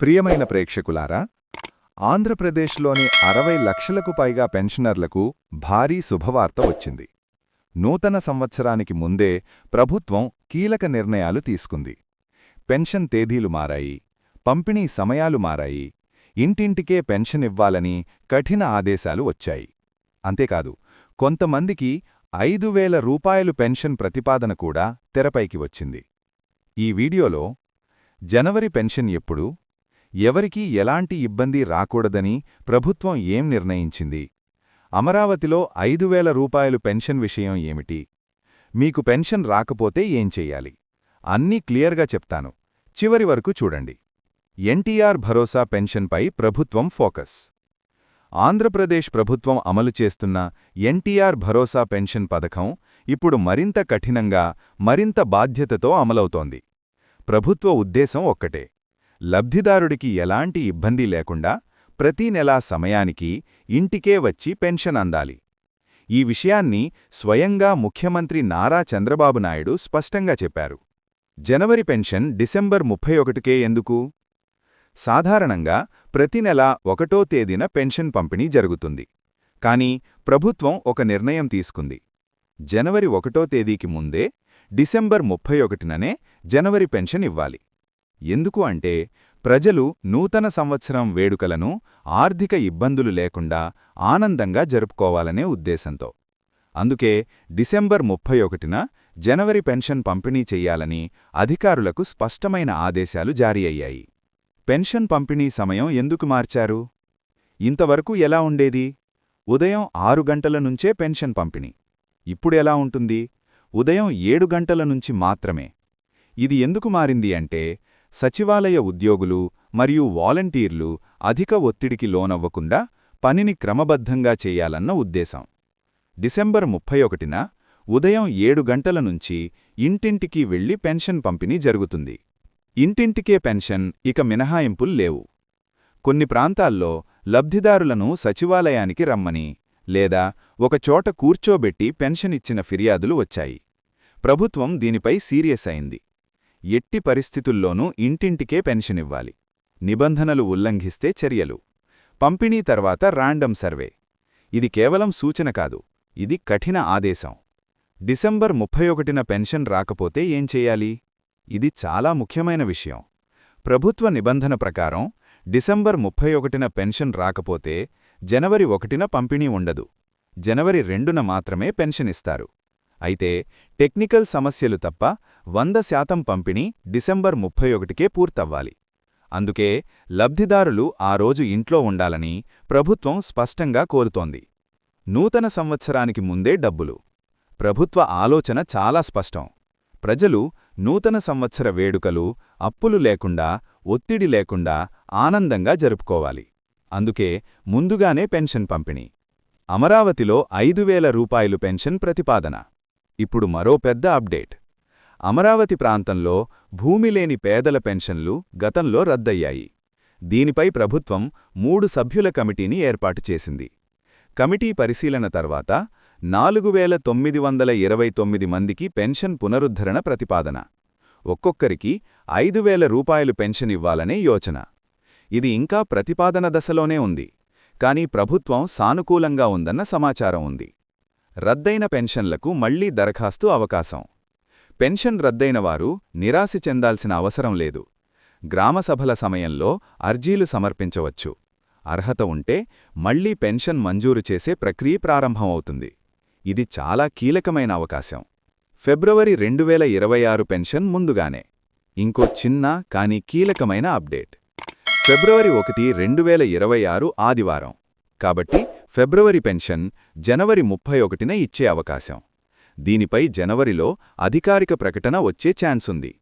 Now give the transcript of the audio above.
ప్రియమైన ప్రేక్షకులారా ఆంధ్రప్రదేశ్లోని అరవై లక్షలకు పైగా పెన్షనర్లకు భారీ శుభవార్త వచ్చింది. నూతన సంవత్సరానికి ముందే ప్రభుత్వం కీలక నిర్ణయాలు తీసుకుంది. పెన్షన్ తేదీలు మారాయి పంపిణీ సమయాలు మారాయి ఇంటింటికే పెన్షన్ ఇవ్వాలని కఠిన ఆదేశాలు వచ్చాయి. అంతేకాదు కొంతమందికి ఐదు వేల రూపాయలు పెన్షన్ ప్రతిపాదన కూడా తెరపైకి వచ్చింది. ఈ వీడియోలో జనవరి పెన్షన్ ఎప్పుడు ఎవరికీ ఎలాంటి ఇబ్బంది రాకూడదని ప్రభుత్వం ఏం నిర్ణయించింది? అమరావతిలో ఐదు వేల రూపాయలు పెన్షన్ విషయం ఏమిటి? మీకు పెన్షన్ రాకపోతే ఏం చెయ్యాలి అన్నీ క్లియర్గా చెప్తాను. చివరి వరకు చూడండి. ఎన్టీఆర్ భరోసా పెన్షన్పై ప్రభుత్వం ఫోకస్. ఆంధ్రప్రదేశ్ ప్రభుత్వం అమలు చేస్తున్న ఎన్టీఆర్ భరోసా పెన్షన్ పథకం ఇప్పుడు మరింత కఠినంగా మరింత బాధ్యతతో అమలవుతోంది. ప్రభుత్వ ఉద్దేశం ఒక్కటే. లబ్ధిదారుడికి ఎలాంటి ఇబ్బంది లేకుండా ప్రతీ నెలా సమయానికి ఇంటికే వచ్చి పెన్షన్ అందాలి. ఈ విషయాన్ని స్వయంగా ముఖ్యమంత్రి నారా చంద్రబాబు నాయుడు స్పష్టంగా చెప్పారు. జనవరి పెన్షన్ డిసెంబర్ ముప్పై ఒకటికే ఎందుకు? సాధారణంగా ప్రతి నెల ఒకటో తేదీన పెన్షన్ పంపిణీ జరుగుతుంది. కానీ ప్రభుత్వం ఒక నిర్ణయం తీసుకుంది. జనవరి ఒకటో తేదీకి ముందే డిసెంబర్ ముప్పై ఒకటిననే జనవరి పెన్షన్ ఇవ్వాలి. ఎందుకు అంటే ప్రజలు నూతన సంవత్సరం వేడుకలను ఆర్థిక ఇబ్బందులు లేకుండా ఆనందంగా జరుపుకోవాలనే ఉద్దేశంతో. అందుకే డిసెంబర్ ముప్పై ఒకటిన జనవరి పెన్షన్ పంపిణీ చెయ్యాలని అధికారులకు స్పష్టమైన ఆదేశాలు జారీ అయ్యాయి. పెన్షన్ పంపిణీ సమయం ఎందుకు మార్చారు? ఇంతవరకు ఎలా ఉండేది? ఉదయం ఆరు గంటల నుంచే పెన్షన్ పంపిణీ. ఇప్పుడెలా ఉంటుంది? ఉదయం ఏడు గంటల నుంచి మాత్రమే. ఇది ఎందుకు మారింది అంటే సచివాలయ ఉద్యోగులు మరియు వాలంటీర్లు అధిక ఒత్తిడికి లోనవ్వకుండా పనిని క్రమబద్ధంగా చేయాలన్న ఉద్దేశం. డిసెంబర్ ముప్పై ఒకటిన ఉదయం ఏడు గంటల నుంచి ఇంటింటికి వెళ్ళి పెన్షన్ పంపిణీ జరుగుతుంది. ఇంటింటికే పెన్షన్ ఇక మినహాయింపులు లేవు. కొన్ని ప్రాంతాల్లో లబ్ధిదారులను సచివాలయానికి రమ్మని లేదా ఒకచోట కూర్చోబెట్టి పెన్షన్ ఇచ్చిన ఫిర్యాదులు వచ్చాయి. ప్రభుత్వం దీనిపై సీరియస్ అయింది. ఎట్టి పరిస్థితుల్లోనూ ఇంటింటికే పెన్షన్ ఇవ్వాలి నిబంధనలు ఉల్లంఘిస్తే చర్యలు. పంపిణీ తర్వాత ర్యాండమ్ సర్వే. ఇది కేవలం సూచన కాదు. ఇది కఠిన ఆదేశం. డిసెంబర్ ముప్పై ఒకటిన పెన్షన్ రాకపోతే ఏం చెయ్యాలి ఇది చాలా ముఖ్యమైన విషయం. ప్రభుత్వ నిబంధన ప్రకారం డిసెంబర్ ముప్పై ఒకటిన పెన్షన్ రాకపోతే జనవరి ఒకటిన పంపిణీ ఉండదు. జనవరి రెండున మాత్రమే పెన్షన్ ఇస్తారు. అయితే టెక్నికల్ సమస్యలు తప్ప వంద శాతం పంపిణీ డిసెంబర్ ముప్పై ఒకటికే పూర్తవ్వాలి. అందుకే లబ్ధిదారులు ఆ రోజు ఇంట్లో ఉండాలని ప్రభుత్వం స్పష్టంగా కోరుతోంది. నూతన సంవత్సరానికి ముందే డబ్బులు. ప్రభుత్వ ఆలోచన చాలా స్పష్టం. ప్రజలు నూతన సంవత్సర వేడుకలు అప్పులు లేకుండా ఒత్తిడి లేకుండా ఆనందంగా జరుపుకోవాలి. అందుకే ముందుగానే పెన్షన్ పంపిణీ. అమరావతిలో ఐదు వేల రూపాయలు పెన్షన్ ప్రతిపాదన. ఇప్పుడు మరో పెద్ద అప్డేట్. అమరావతి ప్రాంతంలో భూమి లేని పేదల పెన్షన్లు గతంలో రద్దయ్యాయి. దీనిపై ప్రభుత్వం మూడు సభ్యుల కమిటీని ఏర్పాటు చేసింది. కమిటీ పరిశీలన తర్వాత నాలుగు వేల తొమ్మిది వందల ఇరవై తొమ్మిది మందికి పెన్షన్ పునరుద్ధరణ ప్రతిపాదన. ఒక్కొక్కరికి ఐదు వేల రూపాయలు పెన్షన్ ఇవ్వాలనే యోచన. ఇది ఇంకా ప్రతిపాదన దశలోనే ఉంది. కానీ ప్రభుత్వం సానుకూలంగా ఉందన్న సమాచారం ఉంది. రద్దయిన పెన్షన్లకు మళ్ళీ దరఖాస్తు అవకాశం. పెన్షన్ రద్దయిన వారు నిరాశ చెందాల్సిన అవసరం లేదు. గ్రామసభల సమయంలో అర్జీలు సమర్పించవచ్చు. అర్హత ఉంటే మళ్ళీ పెన్షన్ మంజూరు చేసే ప్రక్రియ ప్రారంభమవుతుంది. ఇది చాలా కీలకమైన అవకాశం. ఫిబ్రవరి రెండు వేల ఇరవై ఆరు పెన్షన్ ముందుగానే. ఇంకో చిన్న కానీ కీలకమైన అప్డేట్. ఫిబ్రవరి ఒకటి రెండు వేల ఇరవై ఆరు ఆదివారం. కాబట్టి ఫిబ్రవరి పెన్షన్ జనవరి ముప్పై ఒకటిన ఇచ్చే అవకాశం. దీనిపై జనవరిలో అధికారిక ప్రకటన వచ్చే ఛాన్సుంది.